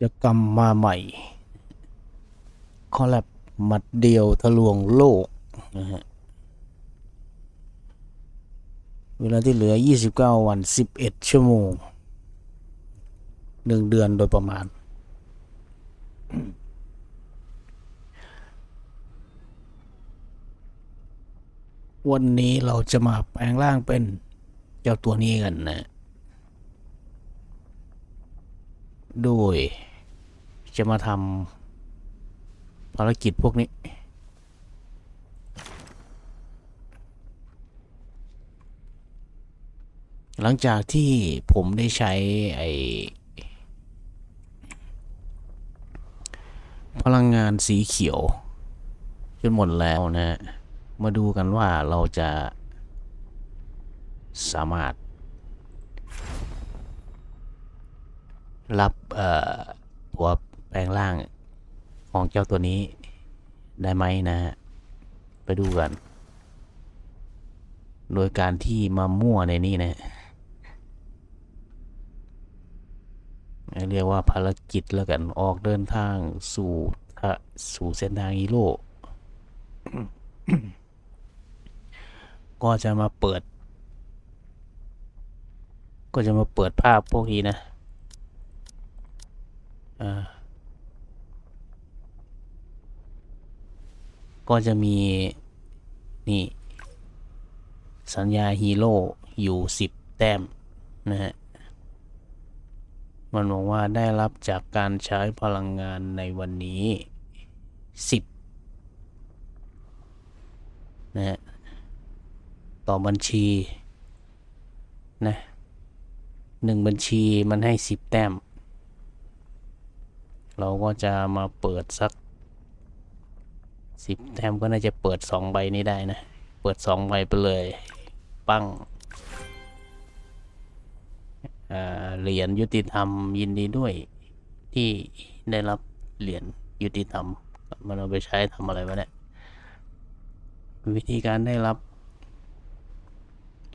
จะกรรมมาใหม่ คอลแลบหมัดเดียวทะลวงโลกนะฮะ เวลาที่เหลือ 29 วัน 11 ชั่วโมง หนึ่งเดือนโดยประมาณ วันนี้เราจะมาแปลงร่างเป็นเจ้าตัวนี้กันนะ โดย จะมาทำภารกิจพวกนี้ หลังจากที่ผมได้ใช้ไอพลังงานสีเขียวจนหมดแล้วนะ มาดูกันว่าเราจะสามารถ รับ เอ่อตัว แปลงร่างของเจ้าตัวนี้ได้ไหมนะฮะ ไปดูกัน โดยการที่มามั่วในนี้นะเรียกว่าภารกิจแล้วกันออกเดินทางสู่ทะสู่เส้นทางฮีโร่ก็จะมาเปิด ก็จะมาเปิดภาพพวกนี้นะอ่า ก็จะมีนี่ สัญญาฮีโร่อยู่สิบแต้มนะฮะ มันบอกว่าได้รับจากการใช้พลังงานในวันนี้สิบนะฮะ ต่อบัญชีนะหนึ่งบัญชีมันให้สิบแต้ม เราก็จะมาเปิดสัก สิบแต้มก็น่าจะเปิดสองใบนี้ได้นะ เปิดสองใบไปเลย ปั้งเหรียญยุติธรรมยินดีด้วย ที่ได้รับเหรียญยุติธรรม มันเอาไปใช้ทำอะไรวะเนี่ยวิธีการได้รับ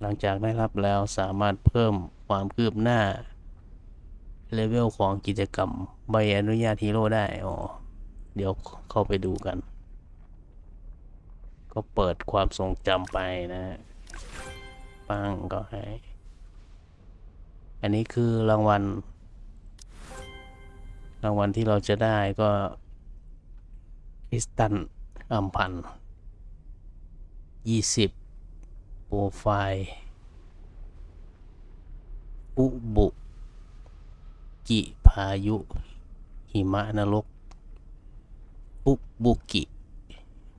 หลังจากได้รับแล้วสามารถเพิ่มความคืบหน้าเลเวลของกิจกรรมใบอนุญาตฮีโร่ได้อ๋อเดี๋ยวเข้าไปดูกัน ก็เปิดความทรงจำไปนะปังก็ให้ อันนี้คือรางวัล รางวัลที่เราจะได้ก็คริสตันอัมพันยี่สิบโปรไฟล์อุบุกิพายุ หิมะนรกอุบุกิ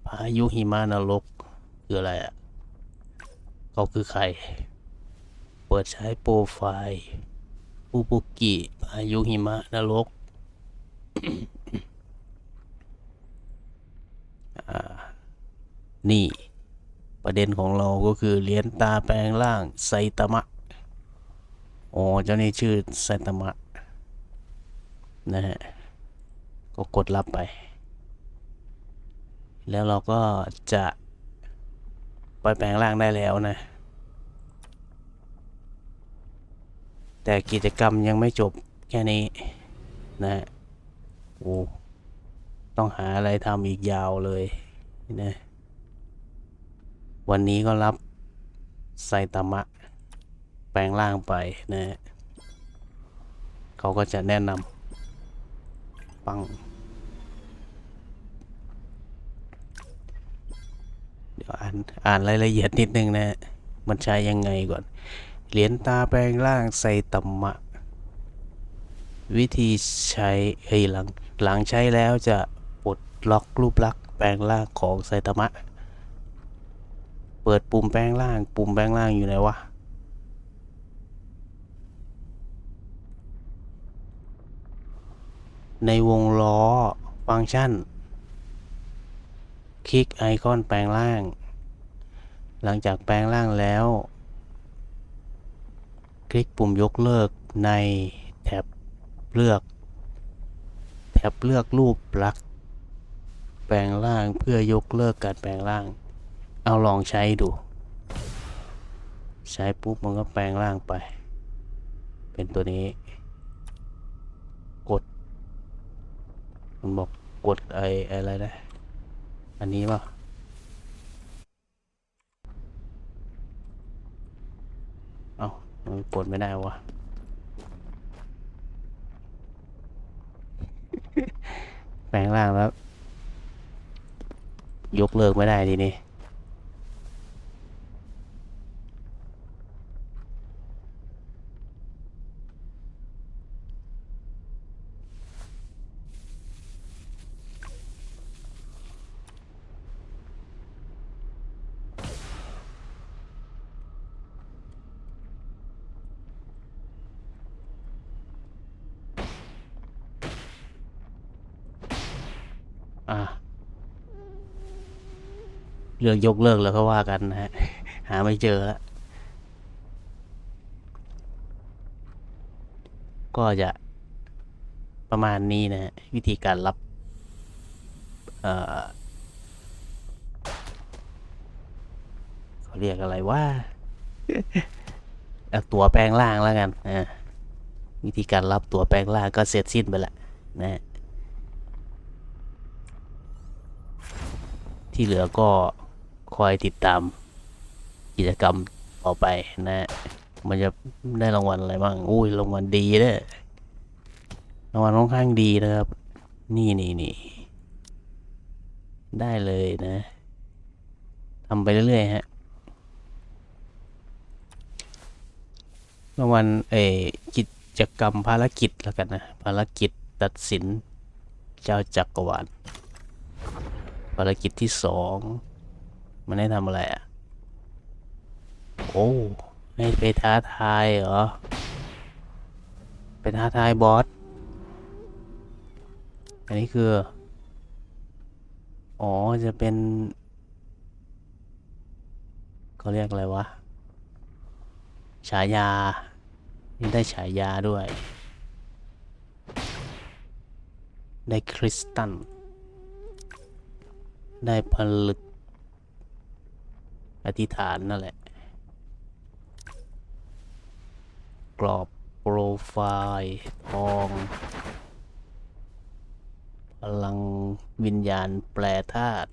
พายุหิมะนรกคืออะไรอะเขาคือใคร เปิดใช้โปรไฟล์อุบุกิพายุหิมะนรกนี่ประเด็นของเราก็คือเหรียญตาแปลงร่างไซตามะอ๋อเจ้านี่ชื่อไซตามะนะฮะก็กดรับไป แล้วเราก็จะไปแปลงร่างได้แล้วนะ แต่กิจกรรมยังไม่จบแค่นี้นะฮะโอ้ต้องหาอะไรทำอีกยาวเลยนะวันนี้ก็รับไซตามะ แปลงร่างไปนะฮะเขาก็จะแนะนำปัง เดี๋ยว อ่านอ่านรายละเอียดนิดนึงนะ มันใช้ยังไงก่อน เหรียญตาแปลงร่างไซตามะ วิธีใช้เฮ้ยหลังหลังใช้แล้วจะปลดล็อกรูปลักษณ์แปลงร่างของไซตามะ เปิดปุ่มแปลงร่าง ปุ่มแปลงร่างอยู่ไหนวะในวงล้อฟังก์ชัน คลิกไอคอนแปลงร่าง หลังจากแปลงร่างแล้ว คลิกปุ่มยกเลิกในแท็บเลือกแท็บเลือกรูปลักษณ์แปลงร่างเพื่อยกเลิกการแปลงร่าง เอาลองใช้ดู ใช้ปุ๊บมันก็แปลงร่างไป เป็นตัวนี้ กด มันบอกกดไออะไรนะ อันนี้ป่ะเอ้ามันกดไม่ได้วะแปลงร่างแล้ว ยกเลิกไม่ได้ทีนี้ อะ เรื่องยกเลิกแล้วก็ว่ากันนะฮะ หาไม่เจอแล้วก็จะประมาณนี้นะฮะ วิธีการรับเขาเรียกอะไรว่าตัวแปลงร่างแล้วกันอ่าวิธีการรับตัวแปลงร่างก็เสร็จสิ้นไปละนะ ที่เหลือก็ คอยติดตามกิจกรรมต่อไปนะมันจะได้รางวัลอะไรบ้างอุ้ยรางวัลดีเด้อรางวัลค่อนข้างดีนะครับ นี่นี่นี่ได้เลยนะทำไปเรื่อยๆฮะรางวัลเออกิจกรรมภารกิจแล้วกันนะ ภารกิจตัดสินเจ้าจักรวาลภารกิจที่สอง มันให้ทำอะไรอะ โอ้ให้ไปท้าทายเหรอ ไปท้าทายบอส อันนี้คือ อ๋อ จะเป็นเขาเรียกอะไรวะ ฉายา นี่ได้ฉายาด้วย ได้คริสตัล ได้ผลึก อธิษฐานนั่นแหละ กรอบโปรไฟล์ทองพลังวิญญาณแปลธาตุ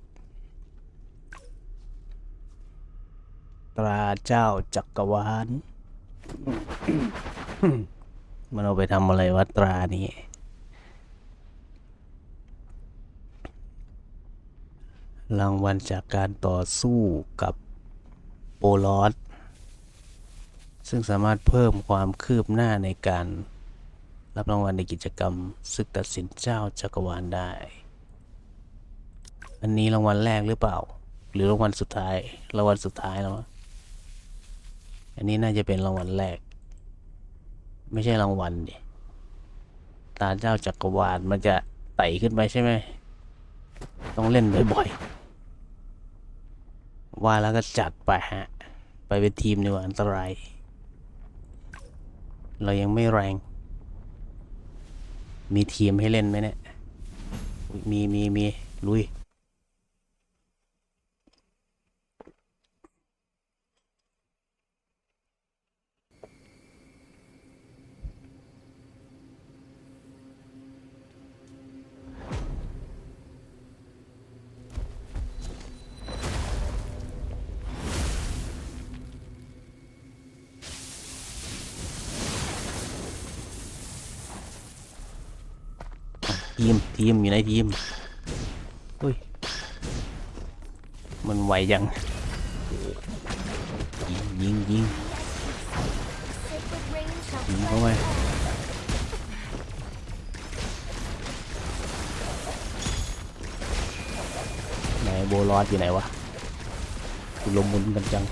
ตราเจ้าจักรวาล มันเอาไปทำอะไรวะตรานี้ รางวัลจากการต่อสู้กับ โปลอสซึ่งสามารถเพิ่มความคืบหน้าในการรับรางวัลในกิจกรรมศึกตัดสินเจ้าจักรวาลได้ อันนี้รางวัลแรกหรือเปล่า หรือรางวัลสุดท้าย รางวัลสุดท้ายแล้วมั้งอันนี้น่าจะเป็นรางวัลแรก ไม่ใช่รางวัลดิตาเจ้าจักรวาลมันจะไต่ขึ้นไปใช่ไหม ต้องเล่นบ่อยๆ ว่าแล้วก็จัดไปฮะ ไปเป็นทีมดีกว่าอันตราย เรายังไม่แรง มีทีมให้เล่นไหมเนี่ยอุ๊ยมีมีมีลุย ทีมทีมอยู่ในทีมอุ้ย มันไวยัง ยิงยิงยิงยิงเข้าไปไหนโบลอสอยู่ไหนวะกูลมมุนกันจัง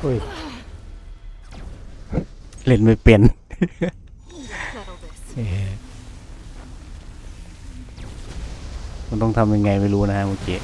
เฮ้ยเล่นไม่เป็น Settle this. เอ๊ะมันต้องทำยังไงไม่รู้นะฮะเมื่อกี้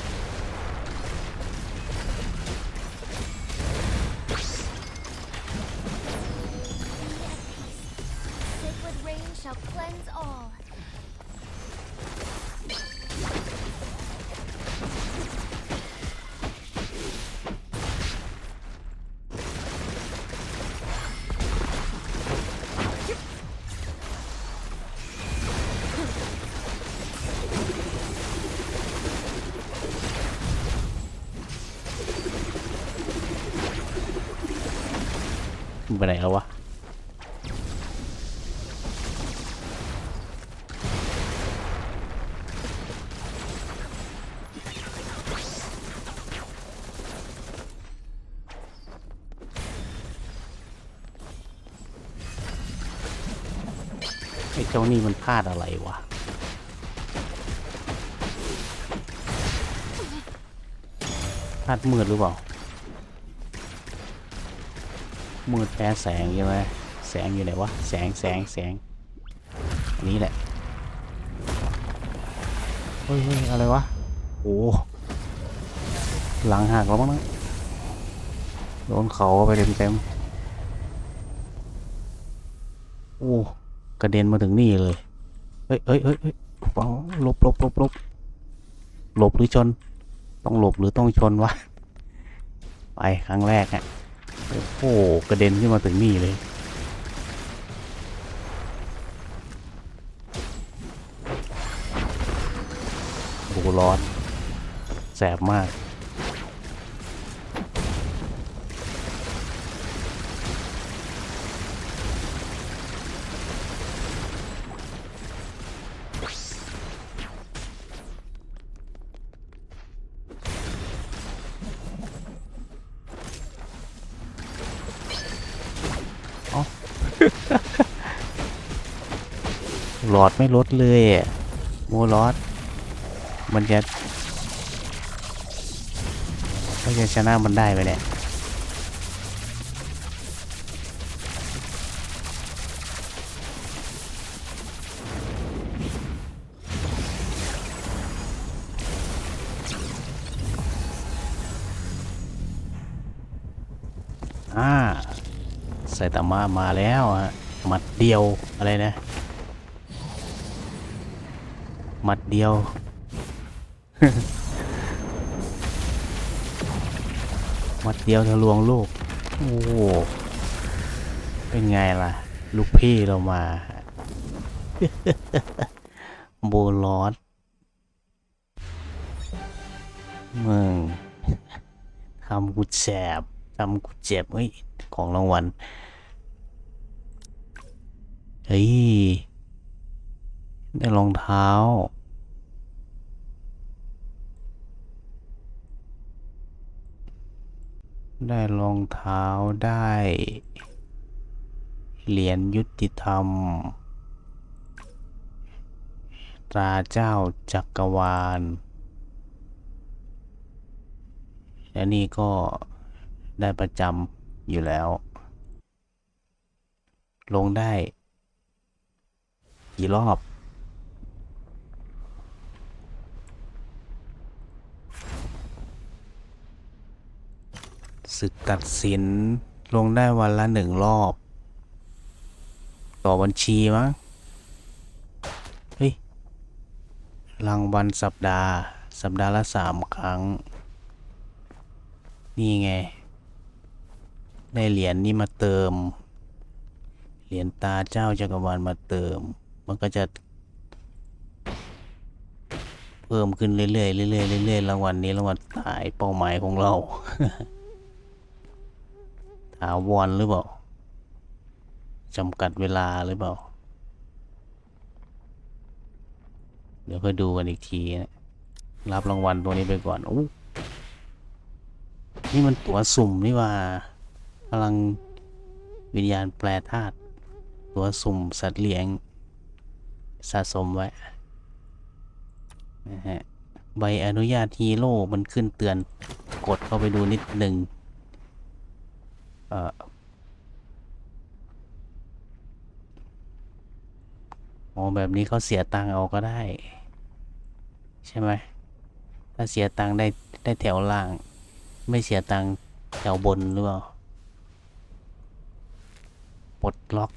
ไปไหนแล้ววะไอ้เจ้านี่มันพลาดอะไรวะพลาดมืดหรือเปล่า มืดแพ้แสงใช่ไหมแสงอยู่ไหนวะ แสงแสงแสงอันนี้แหละ เฮ้ยอะไรวะ โอ้ หลังหักแล้วมั้งนะโดนเขาเข้าไปเต็มเต็มโอ้ กระเด็นมาถึงนี่เลย เฮ้ยเฮ้ยเฮ้ยเฮ้ยปล่าหลบหลบหลบหลบหลบหรือชน ต้องหลบหรือต้องชนวะ ไปครั้งแรกอะ โอ้โหกระเด็นขึ้นมาถึงนี่เลย โอ้โหร้อน แสบมาก ลอดไม่ลดเลยโมลอด มันจะก็จะชนะมันได้ไหมเนี่ยอ่าไซตามะมาแล้วฮะหมัดเดียวอะไรนะ หมัดเดียว หมัดเดียวทะลวงโลก โอ้โหเป็นไงล่ะ ลูกพี่เรามา โบลอสมึงทำกูแสบทำกูเจ็บเฮ้ย ของรางวัล เฮ้ย ได้รองเท้า ได้รองเท้าได้ เหรียญยุติธรรม ตราเจ้าจักรวาล และนี่ก็ได้ประจำอยู่แล้ว ลงได้ กี่รอบ ศึกตัดสิน ลงได้วันละหนึ่งรอบ ต่อบัญชีมั้งเฮ้ย รางวัลสัปดาห์ สัปดาห์ละสามครั้ง นี่ไง ได้เหรียญนี่มาเติม เหรียญตาเจ้าจักรวาลมาเติม มันก็จะเพิ่มขึ้นเรื่อยๆเรื่อยๆเรื่อยๆรางวัลนี้รางวัลตายเป้าหมายของเรา ถาวรหรือเปล่าจำกัดเวลาหรือเปล่า เดี๋ยวค่อยดูกันอีกทีนะรับรางวัลตัวนี้ไปก่อนอู้นี่มันตัวสุ่มนี่ว่าพลังวิญญาณแปลธาตุตัวสุ่มสัตว์เลี้ยงสะสมไว้นะฮะใบอนุญาตฮีโร่มันขึ้นเตือนกดเข้าไปดูนิดหนึ่ง อ๋อแบบนี้เขาเสียตังค์เอาก็ได้ ใช่ไหมถ้าเสียตังค์ได้ได้แถวล่าง ไม่เสียตังค์แถวบนหรือเปล่าปลดล็อก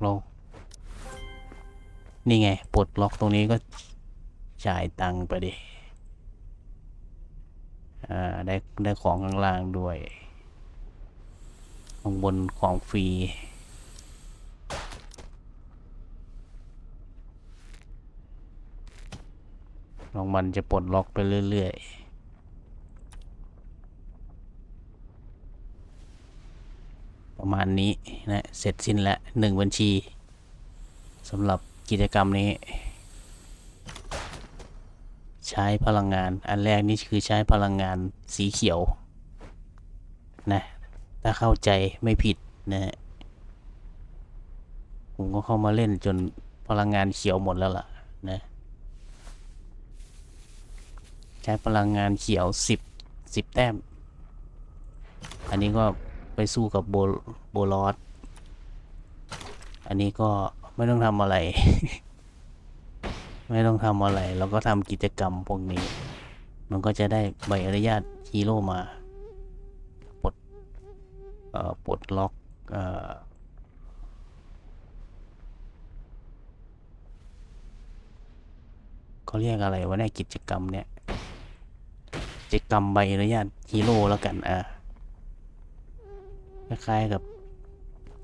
เรานี่ไงปลดล็อกตรงนี้ก็จ่ายตังค์ไปดิอ่าได้ได้ของข้างล่างด้วย ข้างบนของฟรีลองมันจะปลดล็อกไปเรื่อยๆประมาณนี้นะเสร็จสิ้นแล้วหนึ่งบัญชีสำหรับกิจกรรมนี้ ใช้พลังงาน อันแรกนี่คือใช้พลังงานสีเขียวนะ ถ้าเข้าใจไม่ผิดนะฮะผมก็เข้ามาเล่นจนพลังงานเขียวหมดแล้วล่ะนะใช้พลังงานเขียวสิบสิบแต้ม อันนี้ก็ไปสู้กับโบโบลอสอันนี้ก็ไม่ต้องทำอะไร ไม่ต้องทำอะไรเราก็ทำกิจกรรมพวกนี้ มันก็จะได้ใบอนุญาตฮีโร่มา ปลดล็อกเขาเรียกอะไรวะเนี่ยกิจกรรมเนี่ยกิจกรรมใบอนุญาตฮีโร่แล้วกันอะคล้ายๆกับ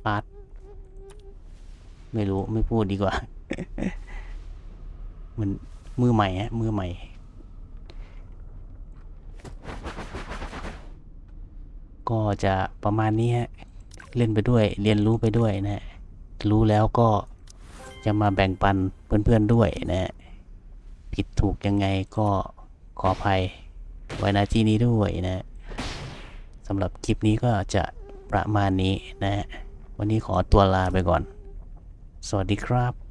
พาร์ทไม่รู้ไม่พูดดีกว่า มันมือใหม่ฮะมือใหม่ ก็จะประมาณนี้ฮะเล่นไปด้วยเรียนรู้ไปด้วยนะรู้แล้วก็จะมาแบ่งปันเพื่อนๆด้วยนะผิดถูกยังไงก็ขออภัยไว้ณที่นี้ด้วยนะสำหรับคลิปนี้ก็จะประมาณนี้นะวันนี้ขอตัวลาไปก่อน สวัสดีครับ